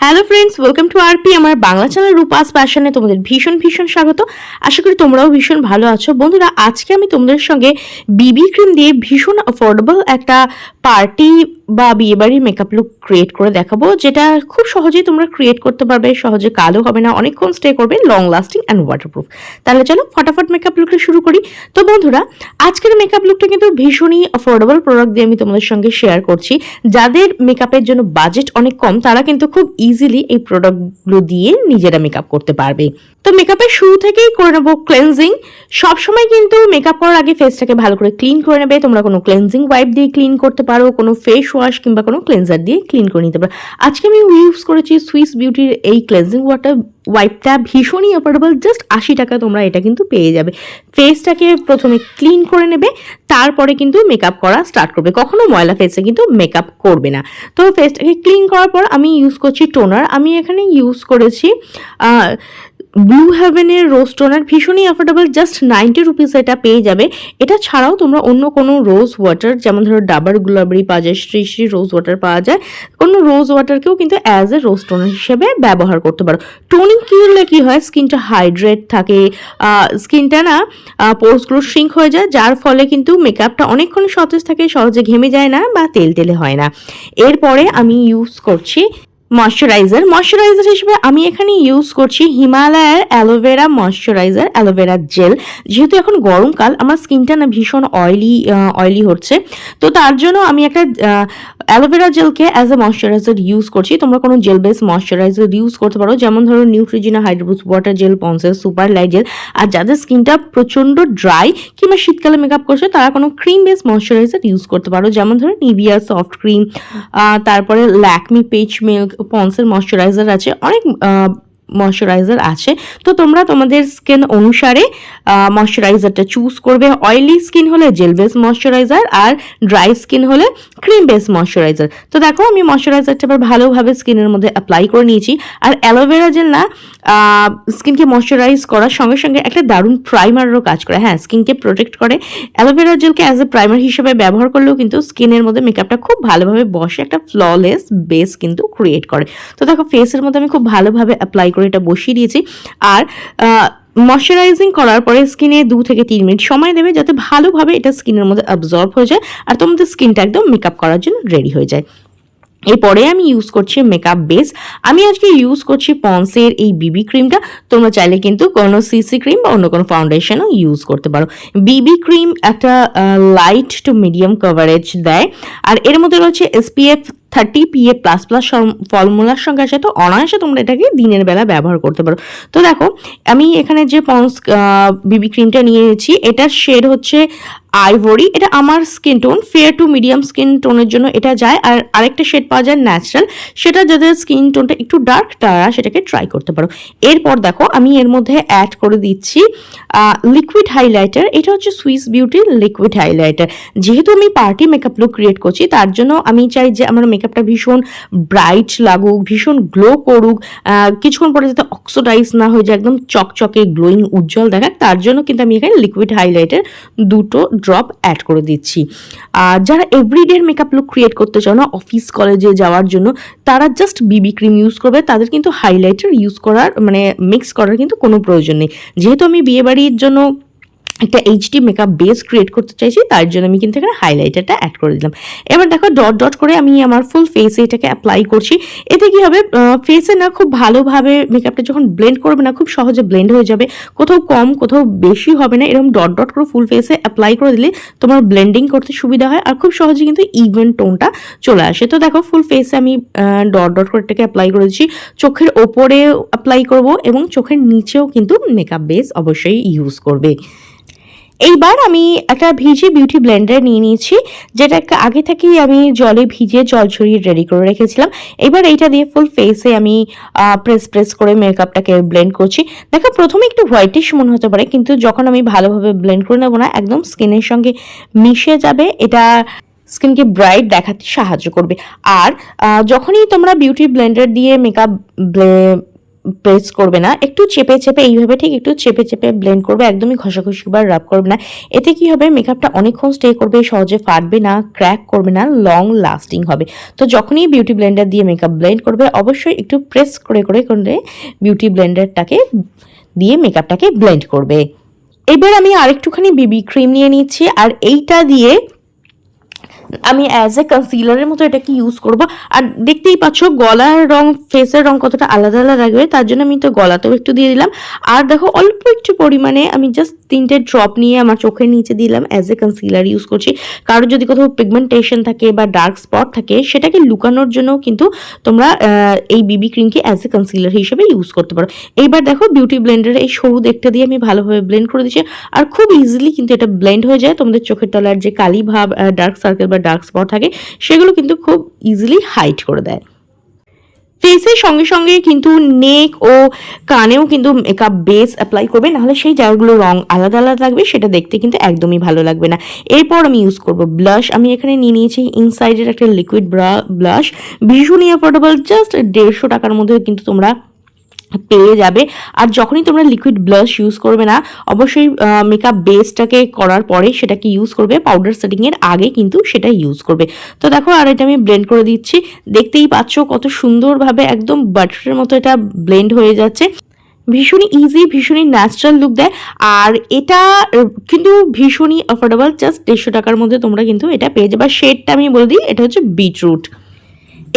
Hello friends welcome to RP আমার Bangla channel Rupa's প্যাশনে তোমাদের ভীষণ ভীষণ স্বাগত। আশা করি তোমরাও ভীষণ ভালো আছো। বন্ধুরা, আজকে আমি তোমাদের সঙ্গে বিবি ক্রিম দিয়ে ভীষণ অ্যাফোর্ডেবল একটা পার্টি বা বিয়েবাড়ির মেকআপ লুক ক্রিয়েট করে দেখাবো, যেটা খুব সহজেই তোমরা ক্রিয়েট করতে পারবে, সহজে কালো হবে না, অনেকক্ষণ স্টে করবে লং লাস্টিং অ্যান্ড ওয়াটারপ্রুফ তাহলে চলো ফটাফট মেকআপ লুকটা শুরু করি। তো বন্ধুরা, আজকের মেকআপ লুকটা কিন্তু ভীষণই অ্যাফোর্ডেবল প্রোডাক্ট দিয়ে আমি তোমাদের সঙ্গে শেয়ার করছি। যাদের মেকআপের জন্য বাজেট অনেক কম, তারা কিন্তু খুব ইজিলি এই প্রোডাক্টগুলো দিয়ে নিজেরা মেকআপ করতে পারবে। তো মেকআপের শুরু থেকেই করে নেব ক্লেন্সিং সবসময় কিন্তু মেকআপ করার আগে ফেসটাকে ভালো করে ক্লিন করে নেবে। তোমরা কোনো ক্লেন্সিং ওয়াইপ দিয়ে ক্লিন করতে পারো, কোনো ফেস ওয়াশ কিংবা কোনো ক্লেন্সার দিয়ে ক্লিন করে নিতে পারো। আজকে আমি ইউজ করেছি সুইস বিউটির এই ক্লেন্সিং ওয়াটার ওয়াইপটা ভীষণই অ্যাফোর্ডেবল জাস্ট আশি টাকা তোমরা এটা কিন্তু পেয়ে যাবে। ফেসটাকে প্রথমে ক্লিন করে নেবে, তারপরে কিন্তু মেকআপ করা স্টার্ট করবে। কখনো ময়লা ফেসে কিন্তু মেকআপ করবে না। তো ফেসটাকে ক্লিন করার পর আমি ইউজ করছি টোনার আমি এখানে ইউজ করেছি ব্লু হ্যাভেনের রোজ টোনার ভীষণই অ্যাফোর্ডেবল জাস্ট নাইনটি রুপিস এটা পেয়ে যাবে। এটা ছাড়াও তোমরা অন্য কোনো রোজ ওয়াটার যেমন ধরো ডাবার গুলাবরি পাওয়া যায় শ্রী শ্রী রোজ ওয়াটার পাওয়া যায়, কোনো রোজ ওয়াটারকেও কিন্তু অ্যাজ এ রোজ টোনার হিসেবে ব্যবহার করতে পারো। টোনিং করলে কী হয়? স্কিনটা হাইড্রেট থাকে স্কিনটা না পোর্সগুলো শ্রিঙ্ক হয়ে যায়, যার ফলে কিন্তু মেকআপটা অনেকক্ষণ সতেজ থাকে, সহজে ঘেমে যায় না বা তেল তেলে হয় না। এরপরে আমি ইউজ করছি ময়শ্চারাইজার ময়শ্চারাইজার হিসেবে আমি এখানে ইউজ করছি হিমালয়ের অ্যালোভেরা ময়শ্চারাইজার অ্যালোভেরা জেল যেহেতু এখন গরমকাল, আমার স্কিনটা না ভীষণ অয়েলি অয়েলি হচ্ছে। তো তার জন্য আমি একটা অ্যালোভেরা জেলকে অ্যাজ এ ময়শ্চারাইজার ইউজ করছি। তোমরা কোনো জেল বেস ময়শ্চারাইজার ইউজ করতে পারো। যেমন ধরো Neutrogena hydro boost water gel Pond's super light gel আর যাদের স্কিনটা প্রচণ্ড ড্রাই কিংবা শীতকালে মেকআপ করছে, তারা কোনো ক্রিম বেস ময়শ্চারাইজার ইউজ করতে পারো। যেমন ধরো নিভিয়া সফট ক্রিম তারপরে ল্যাকমি পেচ মিল্ক পন্সের ময়শ্চারাইজার আছে। অনেক ময়শ্চারাইজার আছে। তো তোমরা তোমাদের স্কিন অনুসারে ময়শ্চারাইজারটা চুজ করবে। অয়েলি স্কিন হলে জেল বেস ময়শ্চারাইজার আর ড্রাই স্কিন হলে ক্রিম বেস ময়শ্চারাইজার তো দেখো, আমি ময়শ্চারাইজারটা এবার ভালোভাবে স্কিনের মধ্যে অ্যাপ্লাই করে নিয়েছি। আর অ্যালোভেরা জেল না স্কিনকে ময়শ্চারাইজ করার সঙ্গে সঙ্গে একটা দারুণ প্রাইমারও কাজ করে। হ্যাঁ স্কিনকে প্রোটেক্ট করে। অ্যালোভেরা জেলকে অ্যাজ এ প্রাইমার হিসেবে ব্যবহার করলেও কিন্তু স্কিনের মধ্যে মেকআপটা খুব ভালোভাবে বসে, একটা ফ্ললেস বেস কিন্তু ক্রিয়েট করে। তো দেখো ফেসের মধ্যে আমি খুব ভালোভাবে অ্যাপ্লাই করে এটা বসিয়ে দিয়েছি। আর ময়শ্চারাইজিং করার পরে স্কিনে দু থেকে তিন মিনিট সময় দেবে যাতে ভালোভাবে এটা স্কিনের মধ্যে অ্যাবজর্ব হয়ে যায় আর তোমাদের স্কিনটা একদম মেকআপ করার জন্য রেডি হয়ে যায়। এরপরে আমি ইউজ করছি মেকআপ বেস আমি আজকে ইউজ করছি পন্সের এই বিবি ক্রিমটা তোমরা চাইলে কিন্তু কোনো সিসি ক্রিম বা অন্য কোনো ফাউন্ডেশনও ইউজ করতে পারো। বিবি ক্রিম একটা লাইট টু মিডিয়াম কভারেজ দেয়। আর এর মধ্যে রয়েছে SPF thirty PA plus plus ফর্মুলার সঙ্গে আছে তো অনায়াসে তোমরা এটাকে দিনের বেলা ব্যবহার করতে পারো। তো দেখো, আমি এখানে যে পন্স বিবি ক্রিমটা নিয়েছি, এটার শেড হচ্ছে আইভরি এটা আমার skin tone fair to medium skin টোনের জন্য এটা যায়। আর আরেকটা শেড পাওয়া যায় ন্যাচারাল সেটা যাদের স্কিন টোনটা একটু ডার্ক তারা সেটাকে ট্রাই করতে পারো। এরপর দেখো, আমি এর মধ্যে অ্যাড করে দিচ্ছি লিকুইড হাইলাইটার এটা হচ্ছে সুইস বিউটির লিকুইড হাইলাইটার যেহেতু আমি পার্টি মেকআপ লুক ক্রিয়েট করছি, তার জন্য আমি চাই যে আমার মেকআপটা ভীষণ ব্রাইট লাগুক, ভীষণ গ্লো করুক কিছুক্ষণ পরে যাতে অক্সোডাইজ না হয়ে যায়, একদম চকচকে গ্লোয়িং উজ্জ্বল দেখাক, তার জন্য কিন্তু আমি এখানে লিকুইড হাইলাইটার দুটো ড্রপ অ্যাড করে দিচ্ছি। আর যারা এভরিডে মেকআপ লুক ক্রিয়েট করতে চাও না অফিস কলেজে যাওয়ার জন্য, তারা জাস্ট বিবি ক্রিম ইউজ করবে, তাদের কিন্তু হাইলাইটার ইউজ করার মানে মিক্স করার কিন্তু কোনো প্রয়োজন নেই। যেহেতু আমি বিয়েবাড়ির জন্য একটা এইচডি মেকআপ বেস ক্রিয়েট করতে চাইছি, তার জন্য আমি কিন্তু এখানে হাইলাইটারটা অ্যাড করে দিলাম। এবার দেখো ডট ডট করে আমি আমার ফুল ফেসে এটাকে অ্যাপ্লাই করছি। এতে কি হবে? ফেসে না খুব ভালোভাবে মেকআপটা যখন ব্লেন্ড করবে না, খুব সহজে ব্লেন্ড হয়ে যাবে। কোথাও কম, কোথাও বেশি হবে না, এরকম ডট ডট করে ফুল ফেসে অ্যাপ্লাই করে দিলে তোমার ব্লেন্ডিং করতে সুবিধা হয়, আর খুব সহজে কিন্তু ইভেন টোনটা চলে আসে। তো দেখো ফুল ফেসে আমি ডট ডট করে এটাকে অ্যাপ্লাই করে দিচ্ছি। চোখের ওপরে অ্যাপ্লাই করব এবং চোখের নিচেও কিন্তু মেকআপ বেস অবশ্যই ইউজ করবে। এইবার আমি একটা ভিজে বিউটি ব্লেন্ডার নিয়ে নিয়েছি, যেটা আগে থেকেই আমি জলে ভিজে জল ছড়িয়ে রেডি করে রেখেছিলাম। এবার এইটা দিয়ে ফুল ফেসে আমি প্রেস প্রেস করে মেকআপটাকে ব্লেন্ড করছি। দেখো, প্রথমে একটু হোয়াইটিশ মনে হতে পারে, কিন্তু যখন আমি ভালোভাবে ব্লেন্ড করে নেব না, একদম স্কিনের সঙ্গে মিশে যাবে, এটা স্কিনকে ব্রাইট দেখাতে সাহায্য করবে। আর যখনই তোমরা বিউটি ব্লেন্ডার দিয়ে মেকআপ প্রেস করবে না। একটু চেপে চেপে, এইভাবে ঠিক একটু চেপে চেপে ব্লেন্ড করবে, একদমই ঘষাঘষি বা রাব করবে না। এতে কি হবে? মেকআপটা অনেকক্ষণ স্টে করবে, সহজে ফাটবে না ক্র্যাক করবে না লং লাস্টিং হবে। তো যখনই বিউটি ব্লেন্ডার দিয়ে মেকআপ ব্লেন্ড করবে, অবশ্যই একটু প্রেস করে করে করে বিউটি ব্লেন্ডারটাকে দিয়ে মেকআপটাকে ব্লেন্ড করবে। এবার আমি আরেকটুখানি বিবি ক্রিম নিয়ে নিচ্ছি, আর এইটা দিয়ে আমি অ্যাজ এ কনসিলারের মতো এটাকে ইউজ করব। আর দেখতেই পাচ্ছ, গলার রং ফেসের রং কতটা আলাদা আলাদা লাগবে, তার জন্য আমি তো গলাতেও একটু দিয়ে দিলাম। আর দেখো, অল্প একটু পরিমাণে আমি জাস্ট তিনটে ড্রপ নিয়ে আমার চোখের নিচে দিলাম অ্যাজ এ কনসিলার ইউজ করছি। কারোর যদি কোথাও পিগমেন্টেশন থাকে বা ডার্ক স্পট থাকে, সেটাকে লুকানোর জন্য কিন্তু তোমরা এই বিবি ক্রিমকে অ্যাজ এ কনসিলার হিসেবে ইউজ করতে পারো। এইবার দেখো বিউটি ব্লেন্ডারে এই সরু দেখতে দিয়ে আমি ভালোভাবে ব্লেন্ড করে দিচ্ছি। আর খুব ইজিলি কিন্তু এটা ব্লেন্ড হয়ে যায়। তোমাদের চোখের তলার যে কালি ভাব ডার্ক সার্কেল বা ডার্ক স্পট থাকে, সেগুলো কিন্তু খুব ইজিলি হাইট করে দেয়। ফেসের সঙ্গে সঙ্গে কিন্তু নেক ও কানেও কিন্তু মেকআপ বেস অ্যাপ্লাই করবে, নাহলে সেই জায়গাগুলো রং আলাদা আলাদা লাগবে, সেটা দেখতে কিন্তু একদমই ভালো লাগবে না। এরপর আমি ইউজ করব ব্লাশ আমি এখানে নিয়ে নিয়েছি ইনসাইডের একটা লিকুইড ব্রা ব্লাশ ভীষণই অ্যাফোর্ডেবল জাস্ট দেড়শো টাকার মধ্যে কিন্তু তোমরা পেয়ে যাবে। আর যখনই তোমরা লিকুইড ব্লাশ ইউজ করবে না, অবশ্যই মেকআপ বেসটাকে করার পরে সেটাকে ইউজ করবে। পাউডার সেটিংয়ের আগে কিন্তু সেটা ইউজ করবে। তো দেখো, আর এটা আমি ব্লেন্ড করে দিচ্ছি। দেখতেই পাচ্ছ কত সুন্দরভাবে একদম বাটারের মতো এটা ব্লেন্ড হয়ে যাচ্ছে। ভীষণই ইজি ভীষণই ন্যাচারাল লুক দেয়। আর এটা, কিন্তু ভীষণই অ্যাফোর্ডেবল জাস্ট দেড়শো টাকার মধ্যে তোমরা কিন্তু এটা পেয়ে যাবে। শেডটা আমি বলে দিই, এটা হচ্ছে বিটরুট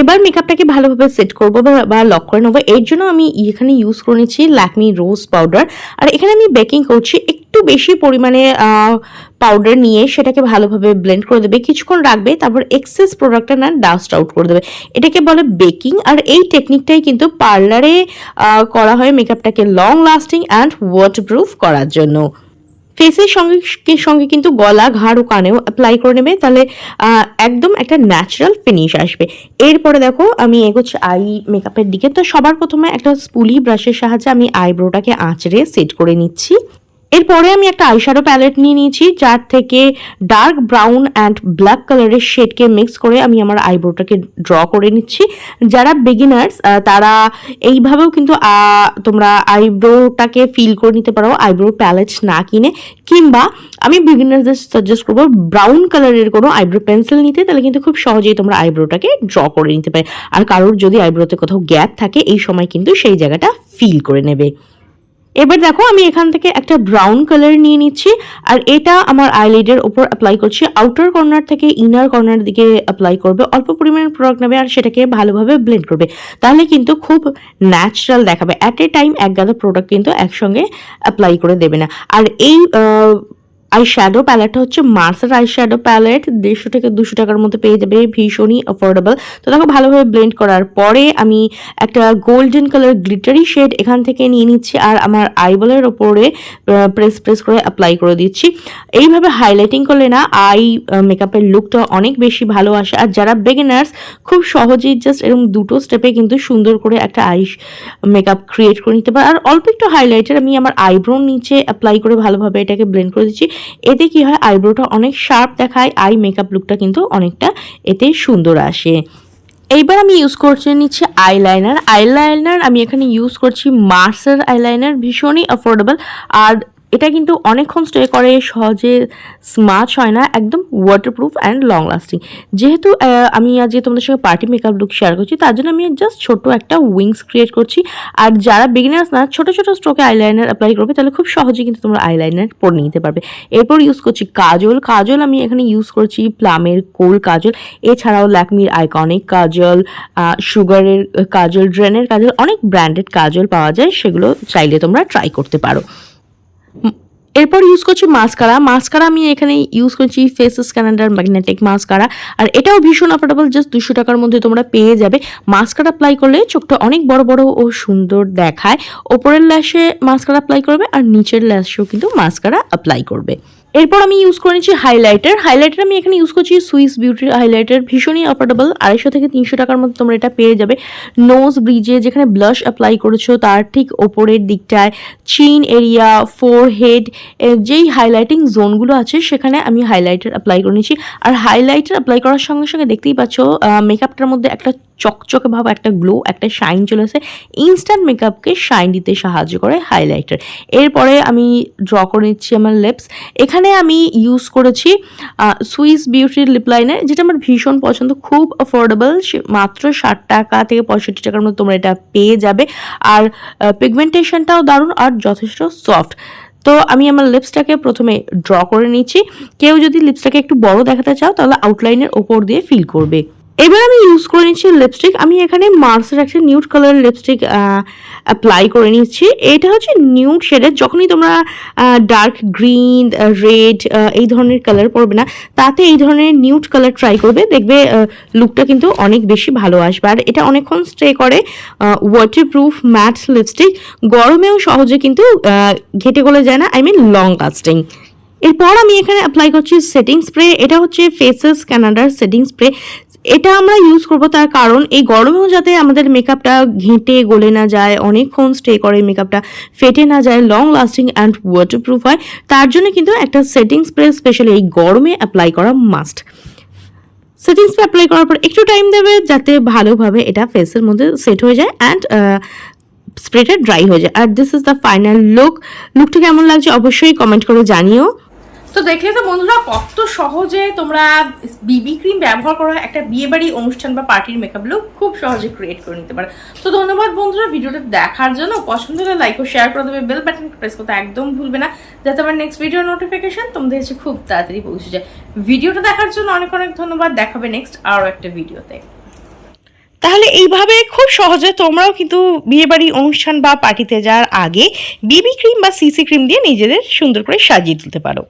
এবার মেকআপটাকে ভালোভাবে সেট করব বা- লক করে নেব। এর জন্য আমি এখানে ইউজ করে নিচ্ছি ল্যাকমি রোজ পাউডার আর এখানে আমি বেকিং করছি একটু বেশি পরিমাণে পাউডার নিয়ে সেটাকে ভালোভাবে ব্লেন্ড করে দেবে। কিছুক্ষণ রাখবে, তারপর এক্সেস প্রোডাক্টটা না ডাস্ট আউট করে দেবে। এটাকে বলে বেকিং আর এই টেকনিকটাই কিন্তু পার্লারে করা হয় মেকআপটাকে লং লাস্টিং অ্যান্ড ওয়াটারপ্রুফ করার জন্য। ফেসের সঙ্গে সঙ্গে কিন্তু গলা, ঘাড় ও কানেও অ্যাপ্লাই করে নেবে। তাহলে একদম একটা ন্যাচারাল ফিনিশ আসবে। এরপরে দেখো, আমি এগোচ্ছি আই মেকআপের দিকে। তো সবার প্রথমে একটা স্পুলি ব্রাশের সাহায্যে আমি আইব্রোটাকে আঁচড়ে সেট করে নিচ্ছি। এরপরে আমি একটা আইশ্যাডো প্যালেট নিয়ে নিয়েছি, যার থেকে ডার্ক ব্রাউন অ্যান্ড ব্ল্যাক কালারের শেডকে মিক্স করে আমি আমার আইব্রোটাকে ড্র করে নিচ্ছি। যারা বিগিনার্স তারা এইভাবেও কিন্তু তোমরা আইব্রোটাকে ফিল করে নিতে পারো আইব্রো প্যালেট না কিনে। কিংবা আমি বিগিনার্সদের সাজেস্ট করব ব্রাউন কালারের কোনো আইব্রো পেন্সিল নিতে, তাহলে কিন্তু খুব সহজেই তোমরা আইব্রোটাকে ড্র করে নিতে পারে। আর কারোর যদি আইব্রোতে কোথাও গ্যাপ থাকে, এই সময় কিন্তু সেই জায়গাটা ফিল করে নেবে। এবার দেখো আমি এখান থেকে একটা ব্রাউন কালার নিয়ে নিচ্ছি, আর এটা আমার আইলাইডের ওপর অ্যাপ্লাই করছি। আউটার কর্নার থেকে ইনার কর্নার দিকে অ্যাপ্লাই করবে। অল্প পরিমাণের প্রোডাক্ট নেবে আর সেটাকে ভালোভাবে ব্লেন্ড করবে। তাহলে কিন্তু খুব ন্যাচারাল দেখাবে। অ্যাট এ টাইম এক গাদা প্রোডাক্ট কিন্তু একসঙ্গে অ্যাপ্লাই করে দেবে না। আর এই আই শ্যাডো প্যালেটটা হচ্ছে মার্সের আই শ্যাডো প্যালেট দেড়শো থেকে দুশো টাকার মধ্যে পেয়ে যাবে, ভীষণই অ্যাফোর্ডেবল তো দেখো, ভালোভাবে ব্লেন্ড করার পরে আমি একটা গোল্ডেন কালার গ্লিটারি শেড এখান থেকে নিয়ে নিচ্ছি আর আমার আইবলের ওপরে প্রেস প্রেস করে অ্যাপ্লাই করে দিচ্ছি। এইভাবে হাইলাইটিং করলে না আই মেকআপের লুকটা অনেক বেশি ভালো আসে। আর যারা বিগিনার্স খুব সহজেই জাস্ট এরকম দুটো স্টেপে কিন্তু সুন্দর করে একটা আই মেকআপ ক্রিয়েট করে নিতে পারে। আর অল্প একটু হাইলাইটার আমি আমার আইব্রোর নিচে অ্যাপ্লাই করে ভালোভাবে এটাকে ব্লেন্ড করে দিচ্ছি। এতে কি হয়, আইব্রোটা অনেক শার্প দেখায়, আই মেকআপ লুকটা কিন্তু অনেকটা এতে সুন্দর আসে। এইবার আমি ইউজ করছি নিচ্ছি আইলাইনার আইলাইনার আমি এখানে ইউজ করছি মার্সের আইলাইনার ভীষণই অ্যাফোর্ডেবল আর এটা কিন্তু অনেকক্ষণ স্টে করে, সহজে স্মাচ হয় না, একদম ওয়াটারপ্রুফ অ্যান্ড লং লাস্টিং যেহেতু আমি আজকে তোমাদের সঙ্গে পার্টি মেকআপ লুক শেয়ার করছি, তার জন্য আমি জাস্ট ছোট একটা উইংস ক্রিয়েট করছি। আর যারা বিগিনার্স না, ছোট ছোট স্ট্রোকে আইলাইনার অ্যাপ্লাই করবে, তাহলে খুব সহজে কিন্তু তোমরা আইলাইনার পরে নিতে পারবে। এরপর ইউজ করছি কাজল। কাজল আমি এখানে ইউজ করছি প্লামের কোল কাজল। এছাড়াও ল্যাকমির আইকনিক কাজল সুগারের কাজল ড্রেনের কাজল, অনেক ব্র্যান্ডেড কাজল পাওয়া যায়, সেগুলো চাইলে তোমরা ট্রাই করতে পারো। এরপর ইউজ করছি মাস্কারা মাস্কারা আমি এখানে ইউজ করছি ফেস স্ক্যানার ম্যাগনেটিক মাস্কারা আর এটাও ভীষণ অ্যাফোর্ডেবল জাস্ট দুশো টাকার মধ্যে তোমরা পেয়ে যাবে। মাস্কারা অ্যাপ্লাই করলে চোখটা অনেক বড় বড় ও সুন্দর দেখায়। ওপরের ল্যাশে মাস্কারা অ্যাপ্লাই করবে আর নিচের ল্যাশেও কিন্তু মাস্কারা অ্যাপ্লাই করবে। এরপর আমি ইউজ করে নিচ্ছি হাইলাইটার হাইলাইটার আমি এখানে ইউজ করছি সুইস বিউটির হাইলাইটার ভীষণই অ্যাফোর্ডেবল আড়াইশো থেকে তিনশো টাকার মধ্যে তোমরা এটা পেয়ে যাবে। নোজ ব্রিজে যেখানে ব্লাশ অ্যাপ্লাই করেছ, তার ঠিক ওপরের দিকটায় চিন এরিয়া ফোর হেড যেই হাইলাইটিং জোনগুলো আছে, সেখানে আমি হাইলাইটার অ্যাপ্লাই করে নিচ্ছি। আর হাইলাইটার অ্যাপ্লাই করার সঙ্গে সঙ্গে দেখতেই পাচ্ছ মেকআপটার মধ্যে একটা চকচকে ভাব, একটা গ্লো একটা শাইন চলে আসে। ইনস্ট্যান্ট মেকআপকে শাইন দিতে সাহায্য করে হাইলাইটার এরপরে আমি ড্র করে নিচ্ছি আমার লিপস এখানে আমি ইউজ করেছি সুইস বিউটির লিপ লাইনার যেটা আমার ভীষণ পছন্দ, খুব অ্যাফোর্ডেবল মাত্র ষাট টাকা থেকে পঁয়ষট্টি টাকার মধ্যে তোমরা এটা পেয়ে যাবে। আর পিগমেন্টেশনটাও দারুণ আর যথেষ্ট সফট তো আমি আমার লিপসটাকে প্রথমে ড্র করে নিচ্ছি। কেউ যদি লিপসটাকে একটু বড় দেখাতে চাও, তাহলে আউটলাইনের ওপর দিয়ে ফিল করবে। এবার আমি ইউজ করে নিচ্ছি লিপস্টিক আমি এখানে মার্সের একটা নিউড কালারের লিপস্টিক অ্যাপ্লাই করে নিচ্ছি। এটা হচ্ছে নিউড শেডের যখনই তোমরা ডার্ক গ্রিন রেড এই ধরনের কালার পরবে না, তাতে এই ধরনের নিউড কালার ট্রাই করবে। দেখবে লুকটা কিন্তু অনেক বেশি ভালো আসবে। আর এটা অনেকক্ষণ স্টে করে ওয়াটার প্রুফ ম্যাট লিপস্টিক গরমেও সহজে কিন্তু ঘেটে গলে যায় না। আই মিন লং লাস্টিং এরপর আমি এখানে অ্যাপ্লাই করছি সেটিং স্প্রে এটা হচ্ছে ফেসেস ক্যানাডার সেটিং স্প্রে এটা আমরা ইউজ করব তার কারণ এই গরমেও যাতে আমাদের মেকআপটা ঘেঁটে গলে না যায়, অনেকক্ষণ স্টে করে মেকআপটা ফেটে না যায় লং লাস্টিং অ্যান্ড ওয়াটারপ্রুফ হয়, তার জন্য কিন্তু একটা সেটিং স্প্রে স্পেশালি এই গরমে অ্যাপ্লাই করা মাস্ট সেটিং স্প্রে অ্যাপ্লাই করার পর একটু টাইম দেবে যাতে ভালোভাবে এটা ফেসের মধ্যে সেট হয়ে যায় অ্যান্ড স্প্রেটা ড্রাই হয়ে যায়। আর this is the final look লুকটা কেমন লাগছে অবশ্যই কমেন্ট করে জানিও। তো দেখলে তো বন্ধুরা, কত সহজে তোমরা বিবি ক্রিম ব্যবহার করো, একটা বিয়ে বাড়ি অনুষ্ঠান বা পার্টির মেকআপ লুক খুব সহজে ক্রিয়েট করে নিতে পারো। তো ধন্যবাদ বন্ধুরা ভিডিওটা দেখার জন্য। পছন্দ হলে লাইক ও শেয়ার করে দেবে বেল বাটন প্রেস করতে একদম ভুলবে না, যাতে আমার নেক্সট ভিডিও নোটিফিকেশন তোমাদের কাছে খুব তাড়াতাড়ি পৌঁছে যায়। ভিডিওটা দেখার জন্য অনেক অনেক ধন্যবাদ, দেখাবে নেক্সট আরও একটা ভিডিওতে তাহলে এইভাবে খুব সহজে তোমরাও কিন্তু বিয়েবাড়ি অনুষ্ঠান বা পার্টিতে যাওয়ার আগে বিবি ক্রিম বা সিসি ক্রিম দিয়ে নিজেদের সুন্দর করে সাজিয়ে তুলতে পারো।